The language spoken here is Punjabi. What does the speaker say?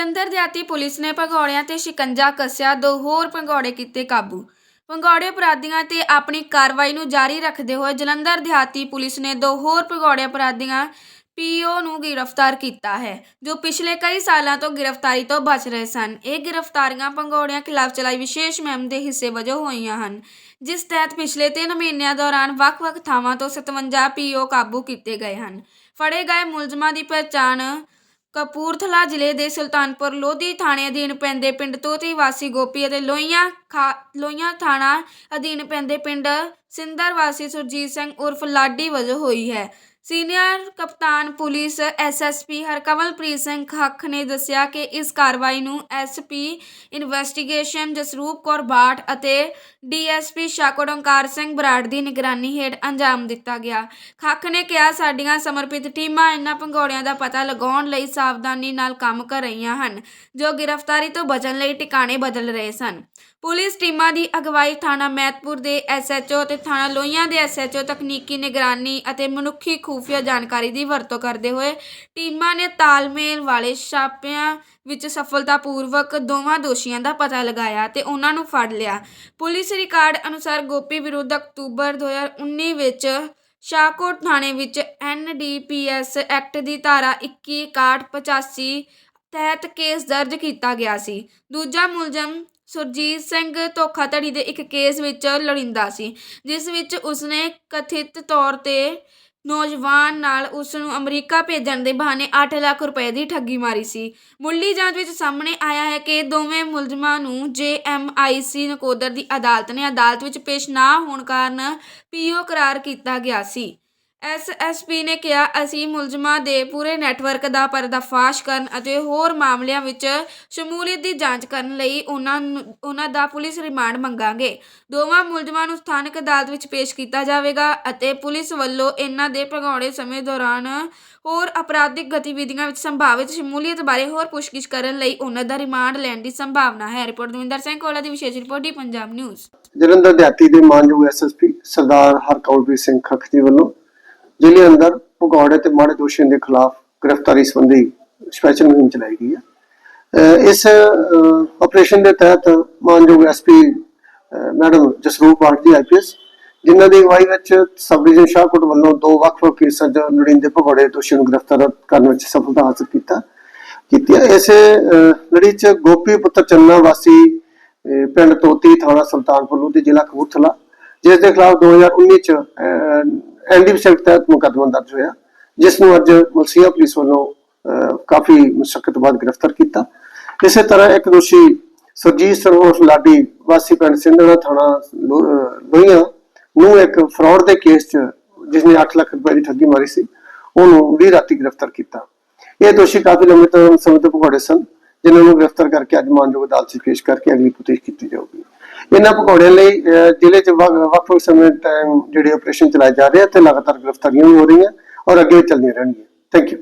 ਜਲੰਧਰ ਦਿਹਾਤੀ ਪੁਲਿਸ ਨੇ ਭਗੌੜਿਆਂ ਤੇ ਸ਼ਿਕੰਜਾ ਕੱਸਿਆ, ਦੋ ਹੋਰ ਭਗੌੜੇ ਕੀਤੇ ਕਾਬੂ। ਭਗੌੜੇ ਅਪਰਾਧੀਆਂ ਤੇ ਆਪਣੀ ਕਾਰਵਾਈ ਨੂੰ ਜਾਰੀ ਰੱਖਦੇ ਹੋਏ ਜਲੰਧਰ ਦਿਹਾਤੀ ਪੁਲਿਸ ਨੇ ਦੋ ਹੋਰ ਭਗੌੜੇ ਅਪਰਾਧੀਆਂ ਪੀਓ ਨੂੰ ਗ੍ਰਿਫਤਾਰ ਕੀਤਾ ਹੈ, ਜੋ ਪਿਛਲੇ ਕਈ ਸਾਲਾਂ ਤੋਂ ਗ੍ਰਿਫਤਾਰੀ ਤੋਂ ਬਚ ਰਹੇ ਸਨ। ਇਹ ਗ੍ਰਿਫਤਾਰੀਆਂ ਭਗੌੜਿਆਂ ਖਿਲਾਫ ਚਲਾਈ ਵਿਸ਼ੇਸ਼ ਮੁਹਿੰਮ ਦੇ ਹਿੱਸੇ ਵਜੋਂ ਹੋਈਆਂ ਹਨ, ਜਿਸ ਤਹਿਤ ਪਿਛਲੇ 3 ਮਹੀਨਿਆਂ ਦੌਰਾਨ ਵੱਖ-ਵੱਖ ਥਾਵਾਂ ਤੋਂ 57 ਪੀਓ ਕਾਬੂ ਕੀਤੇ ਗਏ ਹਨ। ਫੜੇ ਗਏ ਮੁਲਜ਼ਮਾਂ ਦੀ ਪਛਾਣ ਕਪੂਰਥਲਾ ਜ਼ਿਲ੍ਹੇ ਦੇ ਸੁਲਤਾਨਪੁਰ ਲੋਧੀ ਥਾਣੇ ਅਧੀਨ ਪੈਂਦੇ ਪਿੰਡ ਤੋਤੀ ਵਾਸੀ ਗੋਪੀ ਅਤੇ ਲੋਈਆਂ ਖਾ ਲੋਈਆਂ ਥਾਣਾ ਅਧੀਨ ਪੈਂਦੇ ਪਿੰਡ ਸਿੰਦਰ ਵਾਸੀ ਸੁਰਜੀਤ ਸਿੰਘ ਉਰਫ ਲਾਡੀ ਵਜੋਂ ਹੋਈ ਹੈ। ਸੀਨੀਅਰ ਕਪਤਾਨ ਪੁਲਿਸ ਐਸਐਸਪੀ ਹਰਕਮਲਪ੍ਰੀਤ ਸਿੰਘ ਖੱਖ ਨੇ ਦੱਸਿਆ ਕਿ ਇਸ ਕਾਰਵਾਈ ਨੂੰ ਐਸਪੀ ਇਨਵੈਸਟੀਗੇਸ਼ਨ ਜਸਰੂਪ ਕੌਰ ਬਾਠ ਅਤੇ ਡੀਐਸਪੀ ਸ਼ਾਕੋੜੰਕਾਰ ਸਿੰਘ ਬਰਾੜ ਦੀ ਨਿਗਰਾਨੀ ਹੇਠ ਅੰਜਾਮ ਦਿੱਤਾ ਗਿਆ। ਖੱਖ ਨੇ ਕਿਹਾ, ਸਾਡੀਆਂ ਸਮਰਪਿਤ ਟੀਮਾਂ ਇਨ੍ਹਾਂ ਭੰਗੌੜਿਆਂ ਦਾ ਪਤਾ ਲਗਾਉਣ ਲਈ ਸਾਵਧਾਨੀ ਨਾਲ ਕੰਮ ਕਰ ਰਹੀਆਂ ਹਨ, ਜੋ ਗ੍ਰਿਫਤਾਰੀ ਤੋਂ ਬਚਣ ਲਈ ਟਿਕਾਣੇ ਬਦਲ ਰਹੇ ਸਨ। ਪੁਲਿਸ ਟੀਮਾਂ ਦੀ ਅਗਵਾਈ ਥਾਣਾ ਮਹਿਤਪੁਰ ਦੇ ਐਸਐਚਓ ਅਤੇ ਥਾਣਾ ਲੋਹੀਆਂ ਦੇ ਐਸਐਚਓ ਤਕਨੀਕੀ ਨਿਗਰਾਨੀ ਅਤੇ ਮਨੁੱਖੀ ਖੂਫੀਆ ਜਾਣਕਾਰੀ ਦੀ ਵਰਤੋਂ ਕਰਦੇ ਹੋਏ ਟੀਮਾਂ ਨੇ ਤਾਲਮੇਲ ਵਾਲੇ ਛਾਪਿਆਂ ਵਿੱਚ ਸਫਲਤਾਪੂਰਵਕ ਦੋਵਾਂ ਦੋਸ਼ੀਆਂ ਦਾ ਪਤਾ ਲਗਾਇਆ ਤੇ ਉਹਨਾਂ ਨੂੰ ਫੜ ਲਿਆ। ਪੁਲਿਸ ਰਿਕਾਰਡ ਅਨੁਸਾਰ ਗੋਪੀ ਵਿਰੁੱਧ ਅਕਤੂਬਰ 2019 ਵਿੱਚ ਸ਼ਾਹਕੋਟ ਥਾਣੇ ਵਿੱਚ ਐਨਡੀਪੀਐਸ ਐਕਟ ਦੀ ਧਾਰਾ 216185 ਤਹਿਤ ਕੇਸ ਦਰਜ ਕੀਤਾ ਗਿਆ ਸੀ। ਦੂਜਾ ਮੁਲਜ਼ਮ ਸੁਰਜੀਤ ਸਿੰਘ ਧੋਖਾਧੜੀ ਦੇ ਇੱਕ ਕੇਸ ਵਿੱਚ ਲੜਿੰਦਾ ਸੀ, ਜਿਸ ਵਿੱਚ ਉਸਨੇ ਕਥਿਤ ਤੌਰ ਤੇ ਨੌਜਵਾਨ ਨਾਲ ਉਸ ਨੂੰ ਅਮਰੀਕਾ ਭੇਜਣ ਦੇ ਬਹਾਨੇ 8 ਲੱਖ ਰੁਪਏ ਦੀ ਠੱਗੀ ਮਾਰੀ ਸੀ। ਮੁੱਢਲੀ ਜਾਂਚ ਵਿੱਚ ਸਾਹਮਣੇ ਆਇਆ ਹੈ ਕਿ ਦੋਵੇਂ ਮੁਲਜ਼ਮਾਂ ਨੂੰ ਜੇਐਮਆਈਸੀ ਨਕੋਦਰ ਦੀ ਅਦਾਲਤ ਨੇ ਅਦਾਲਤ ਵਿੱਚ ਪੇਸ਼ ਨਾ ਹੋਣ ਕਾਰਨ ਪੀਓ ਕਰਾਰ ਕੀਤਾ ਗਿਆ ਸੀ। ਐਸਐਸਪੀ ਨੇ ਕਿਹਾ, ਅਸੀਂ ਮੁਲਜ਼ਮਾਂ ਦੇ ਪੂਰੇ ਨੈਟਵਰਕ ਦਾ ਪਰਦਾਫਾਸ਼ ਕਰਨ ਅਤੇ ਹੋਰ ਮਾਮਲਿਆਂ ਵਿੱਚ ਸ਼ਮੂਲੀਅਤ ਦੀ ਜਾਂਚ ਕਰਨ ਲਈ ਉਹਨਾਂ ਉਹਨਾਂ ਦਾ ਪੁਲਿਸ ਰਿਮਾਂਡ ਮੰਗਾਂਗੇ। ਦੋਵਾਂ ਮੁਲਜ਼ਮਾਂ ਨੂੰ ਸਥਾਨਕ ਅਦਾਲਤ ਵਿੱਚ ਪੇਸ਼ ਕੀਤਾ ਜਾਵੇਗਾ ਅਤੇ ਪੁਲਿਸ ਵੱਲੋਂ ਇਹਨਾਂ ਦੇ ਭਗੌੜੇ ਸਮੇਂ ਦੌਰਾਨ ਹੋਰ ਅਪਰਾਧਿਕ ਗਤੀਵਿਧੀਆਂ ਵਿੱਚ ਸੰਭਾਵਿਤ ਸ਼ਮੂਲੀਅਤ ਬਾਰੇ ਹੋਰ ਪੁੱਛਗਿੱਛ ਕਰਨ ਲਈ ਉਹਨਾਂ ਦਾ ਰਿਮਾਂਡ ਲੈਣ ਦੀ ਸੰਭਾਵਨਾ ਹੈ। ਰਿਪੋਰਟ ਦਵਿੰਦਰ ਸਿੰਘ ਕੋਲਾ ਦੀ ਵਿਸ਼ੇਸ਼ report the Punjab news. Jalandhar ਦਿਹਾਤੀ ਦੇ ਮਾਨਯੋਗ ਐਸਐਸਪੀ ਸਰਦਾਰ ਹਰਕੌਲਪ੍ਰੀਤ ਸਿੰਘ ਖੱਖ ਵੱਲੋਂ ਜ਼ਿਲ੍ਹੇ ਅੰਦਰ ਭਗੌੜੇ ਤੇ ਮਾੜੇ ਦੋਸ਼ੀਆਂ ਦੇ ਖਿਲਾਫ ਗ੍ਰਿਫਤਾਰੀ ਸੰਬੰਧੀ ਸਪੈਸ਼ਲ ਮੁਹਿੰਮ ਚਲਾਈ ਗਈ ਹੈ। ਇਸ ਆਪਰੇਸ਼ਨ ਦੇ ਤਹਿਤ ਮਾਨਯੋਗ ਐਸਪੀ ਮੈਡਮ ਜਸਰੂਪ ਪਾਰਟੀ ਆਈਪੀਐਸ ਜਿਨ੍ਹਾਂ ਦੀ ਅਗਵਾਈ ਵਿੱਚ ਸਬ ਡਿਵੀਜ਼ਨ ਸ਼ਾਹਕੋਟ ਵੱਲੋਂ ਦੋ ਵੱਖ-ਵੱਖ ਕੇਸਾਂ 'ਚ ਲੋੜੀਂਦੇ ਭਗੌੜੇ ਦੋਸ਼ੀਆਂ ਨੂੰ ਗ੍ਰਿਫਤਾਰ ਕਰਨ ਵਿੱਚ ਸਫਲਤਾ ਹਾਸਲ ਕੀਤਾ, ਕੀਤੀ ਇਸੇ ਲੜੀ 'ਚ ਗੋਪੀ ਪੁੱਤਰ ਚੰਨਾ ਵਾਸੀ ਪਿੰਡ ਤੋਤੀ ਥਾਣਾ ਸੁਲਤਾਨਪੁਰ ਲੋਧੀ ਜ਼ਿਲ੍ਹਾ ਕਪੂਰਥਲਾ, ਜਿਸ ਦੇ ਖਿਲਾਫ 2019 ਚ ਐਨਡੀਪੀ ਐਕਟ ਤਹਿਤ ਮੁਕੱਦਮਾ ਦਰਜ ਹੋਇਆ ਜਿਸ ਨੂੰ ਅੱਜ ਮਲਸੀਆ ਪੁਲਿਸ ਵੱਲੋਂ ਅਹ, ਕਾਫੀ ਮੁਸ਼ਕਲ ਬਾਅਦ ਗ੍ਰਿਫਤਾਰ ਕੀਤਾ। ਇਸੇ ਤਰ੍ਹਾਂ ਇੱਕ ਦੋਸ਼ੀ ਸੁਰਜੀਤ ਸਰੋਸ ਲਾਡੀ ਵਾਸੀ ਪਿੰਡ ਸਿੰਧੜਾ ਥਾਣਾ ਲੋਹੀਆਂ ਨੂੰ ਇੱਕ ਫਰਾਡ ਦੇ ਕੇਸ 'ਚ ਜਿਸ ਨੇ 8 ਲੱਖ ਰੁਪਏ ਦੀ ਠੱਗੀ ਮਾਰੀ ਸੀ ਉਹਨੂੰ ਵੀ ਰਾਤੀ ਗ੍ਰਿਫਤਾਰ ਕੀਤਾ। ਇਹ ਦੋਸ਼ੀ ਕਾਫੀ ਲੰਬੇ ਤੋਂ ਸਮੇਂ ਤੋਂ ਭਗੌੜੇ ਸਨ ਜਿਨ੍ਹਾਂ ਨੂੰ ਗ੍ਰਿਫਤਾਰ ਕਰਕੇ ਅੱਜ ਮਾਨਯੋਗ ਅਦਾਲਤ 'ਚ ਪੇਸ਼ ਕਰਕੇ ਅਗਲੀ ਪੁੱਛਗਿੱਛ ਕੀਤੀ ਜਾਊਗੀ। ਇਹਨਾਂ ਪਕੌੜਿਆਂ ਲਈ ਜ਼ਿਲ੍ਹੇ 'ਚ ਵੱਖ- ਵੱਖ-ਵੱਖ ਸਮੇਂ ਟਾਈਮ ਜਿਹੜੇ ਆਪਰੇਸ਼ਨ ਚਲਾਏ ਜਾ ਰਹੇ ਆ ਤੇ ਲਗਾਤਾਰ ਗ੍ਰਿਫਤਾਰੀਆਂ ਵੀ ਹੋ ਰਹੀਆਂ ਔਰ ਅੱਗੇ ਵੀ ਚੱਲਦੀਆਂ ਰਹਿਣਗੀਆਂ। Thank you